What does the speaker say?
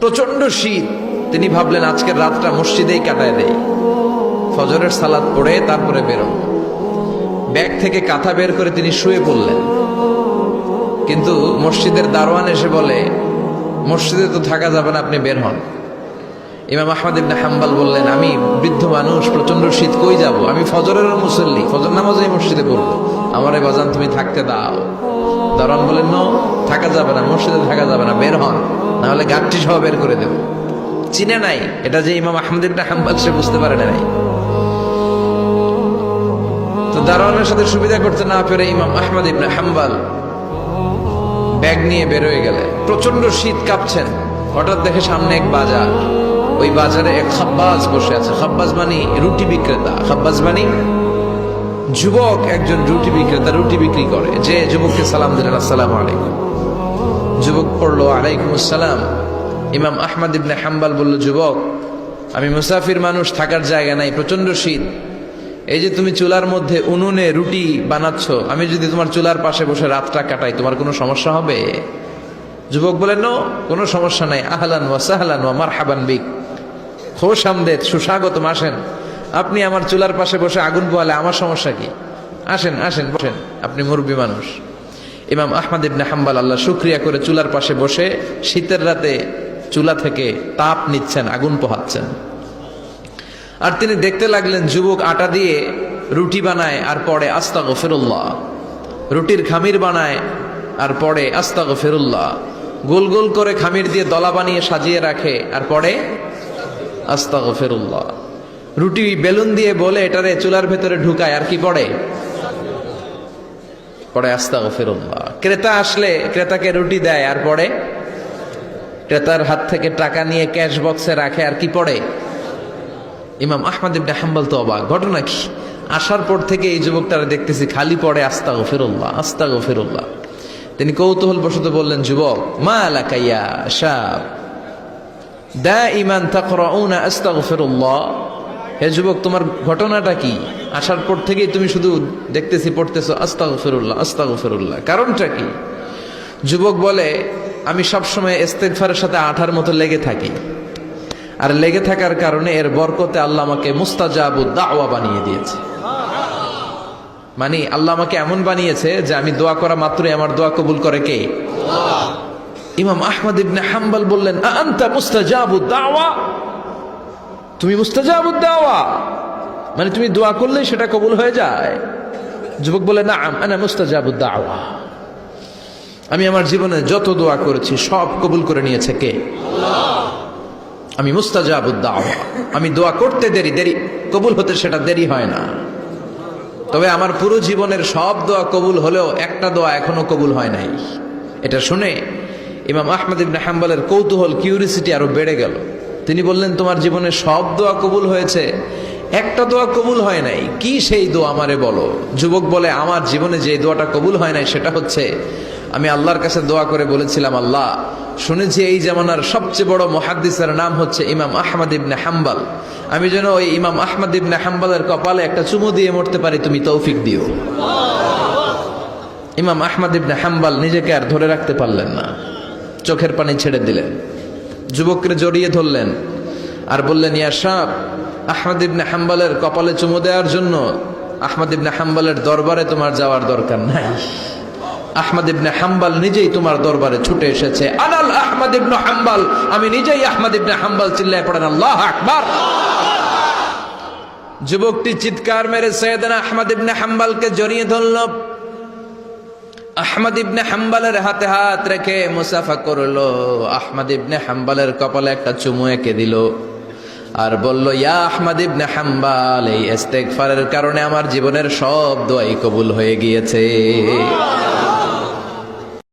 প্রচণ্ড শীত। তিনি ভাবলেন, আজকের রাতটা মসজিদেই কাটায় দেয় ফজরের সালাদ পড়ে তারপরে বেরোন ব্যাগ থেকে কাঁথা বের করে তিনি শুয়ে পড়লেন। কিন্তু মসজিদের দারোয়ান এসে বলে, মসজিদে তো থাকা যাবে না, আপনি বের হন। ইমাম আহমদ ইবনে হাম্বাল বললেন, আমি বৃদ্ধ মানুষ প্রচণ্ড শীত, কই যাব? আমি ফজরের মুসল্লি, ফজর নামাজে মসজিদে পড়ব। আমার এই বাজান, তুমি থাকতে দাও। দারোয়ান বলেন ন, থাকা যাবে না, মসজিদে থাকা যাবে না, বের হন না হলে গাঠটি সহ বের করে দেব। চিনে নাই, এটা যে ইমাম আহমদ ইবনে হাম্বাল, সে বুঝতে পারে নাই। তো দারোয়ানের সাথে সুবিধা করতে না পেরে ইমাম আহমদ ইবনে হাম্বাল ব্যাগ নিয়ে বেরোয় গেলেন। প্রচণ্ড শীত কাঁপছেন। হঠাৎ দেখে সামনে এক বাজার। ওই বাজারে এক খাব্বাজ বসে আছে। খাব্বাজ মানে রুটি বিক্রেতা। খাব্বাজ মানে যুবক একজন রুটি বিক্রেতা, রুটি বিক্রি করে। যে যুবককে সালাম দিলেন, আসসালাম আলাইকুম। যুবক পড়ল, আলাইকুম আসসালাম। ইমাম আহমদ ইবনে হাম্বাল বলল, যুবক, আমি মুসাফির মানুষ, থাকার জায়গা নাই প্রচণ্ড শীত। এই যে তুমি চুলার মধ্যে উনুনে রুটি বানাচ্ছ, আমি যদি তোমার চুলার পাশে বসে রাতটা কাটাই, তোমার কোনো সমস্যা হবে? যুবক বলেন কোনো সমস্যা নাই। আহলান ওয়া সাহলান ওয়া মারহাবান বিক। খোশ আমদেদ সুস্বাগতম, আসেন। আপনি আমার চুলার পাশে বসে আগুন পোয়ালে, আমার সমস্যা কি? আসেন আসেন, বসেন। আপনি মুরব্বী মানুষ। ইমাম আহমদ ইবনে হাম্বাল, আল্লাহ শুক্রিয়া করে চুলার পাশে বসে শীতের রাতে চুলা থেকে তাপ নিচ্ছেন, আগুন পোহাচ্ছেন। আর তিনি দেখতে লাগলেন, যুবক আটা দিয়ে রুটি বানায় আর পরে আস্তা গফিরুল্লাহ রুটির খামির বানায় আর পরে আস্তা গফিরুল্লাহ গোল গোল করে খামির দিয়ে দলা বানিয়ে সাজিয়ে রাখে আর পরে আস্তা গফিরুল্লাহ রুটি বেলুন দিয়ে বলে এটারে চুলার ভেতরে ঢুকায়, আর কি পড়ে? পরে আস্তা গফিরুল্লাহ ক্রেতা আসলে ক্রেতাকে রুটি দেয়, আর পরে ক্রেতার হাত থেকে টাকা নিয়ে ক্যাশ বক্সে রাখে, আর কি পড়ে? ইমাম আহমদ ইবনে হাম্বল তো অবাক। ঘটনা কি? আসার পর থেকে এই যুবকটারা দেখতেছি খালি পড়ে আস্তা গফিরুল্লাহ আস্তা গফিরুল্লাহ তিনি কৌতূহল বসত বললেন, যুবক, মা আলাকাইয়া সাব দা ইমান তাকরাউনা আস্তাগফিরুল্লাহ। হে যুবক, তোমার ঘটনাটা কি? আসার পর থেকেই তুমি শুধু দেখতেছি, পড়তেছো, আস্তাগফিরুল্লাহ আস্তাগফিরুল্লাহ। কারণটা কি? যুবক বলে, আমি সবসময় ইস্তেগফারের সাথে আঠার মতো লেগে থাকি। আর লেগে থাকার কারণে এর বরকতে আল্লাহ আমাকে মুস্তাজাবু দাওয়া বানিয়ে দিয়েছে। মানে আল্লাহ আমাকে এমন বানিয়েছে যে আমি দোয়া করা মাত্রই আমার দোয়া কবুল করে কে? ইমাম আহমদ ইবনে হাম্বল বললেন আন্তা মুস্তাজাবু দাওয়া? তুমি মুস্তাজাবু দাওয়া? মানে তুমি দোয়া করলেই সেটা কবুল হয়ে যায়? যুবক বলে না আনা মুস্তাজাবু দাওয়া। আমি আমার জীবনে যত দোয়া করেছি, সব কবুল করে নিয়েছে কে? আমি মুস্তাজাবুদ্দাওয়া আমি দোয়া করতে দেরি দেরি, কবুল হতে সেটা দেরি হয় না। তবে আমার পুরো জীবনের সব দোয়া কবুল হলেও একটা দোয়া এখনও কবুল হয় নাই। এটা শুনে ইমাম আহমদ ইবনে হাম্বলের কৌতূহল কিউরিসিটি আরও বেড়ে গেল। তিনি বললেন, তোমার জীবনে সব দোয়া কবুল হয়েছে? একটা দোয়া কবুল হয় নাই। কি সেই দোয়া আমারে বলো? যুবক বলে, আমার জীবনে যে দোয়াটা কবুল হয় নাই, সেটা হচ্ছে, আমি আল্লাহর কাছে দোয়া করে বলেছিলাম, আল্লাহ, শুনেছি এই জামানার সবচেয়ে বড় মহাদ্দিসের নাম হচ্ছে ইমাম আহমদ ইবনে হাম্বাল। আমি যেন ওই ইমাম আহমদ ইবনে হাম্বালের কপালে একটা চুমু দিয়ে মরতে পারি, তুমি তৌফিক দিও। ইমাম আহমদ ইবনে হাম্বাল নিজেকে আর ধরে রাখতে পারলেন না। চোখের পানি ছেড়ে দিলেন। যুবককে জড়িয়ে ধরলেন আর বললেন, ইয়া সাহ আহমদ ইবনে হাম্বালের কপালে চুমু দেওয়ার জন্য আহমদ ইবনে হাম্বালের দরবারে তোমার যাওয়ার দরকার নাই। আহমদ ইবনে হাম্বাল নিজেই তোমার দরবারে ছুটে এসেছে। আনাল আহমদ ইবনে হাম্বাল, আমি নিজেই আহমদ ইবনে হাম্বাল চিল্লায় পড়েন, আল্লাহ আকবার। যুবকটি চিৎকার মেরে সৈয়দনা আহমদ ইবনে হাম্বালকে জড়িয়ে ধরল। আহমদ ইবনে হাম্বালের হাতে হাত রেখে মুসাফা করল। আহমদ ইবনে হাম্বালের কপালে একটা চুমু এঁকে দিল আর বলল, ইয়া আহমদ ইবনে হাম্বাল, এই ইস্তেগফারের কারণে আমার জীবনের সব দোয়াই কবুল হয়ে গিয়েছে।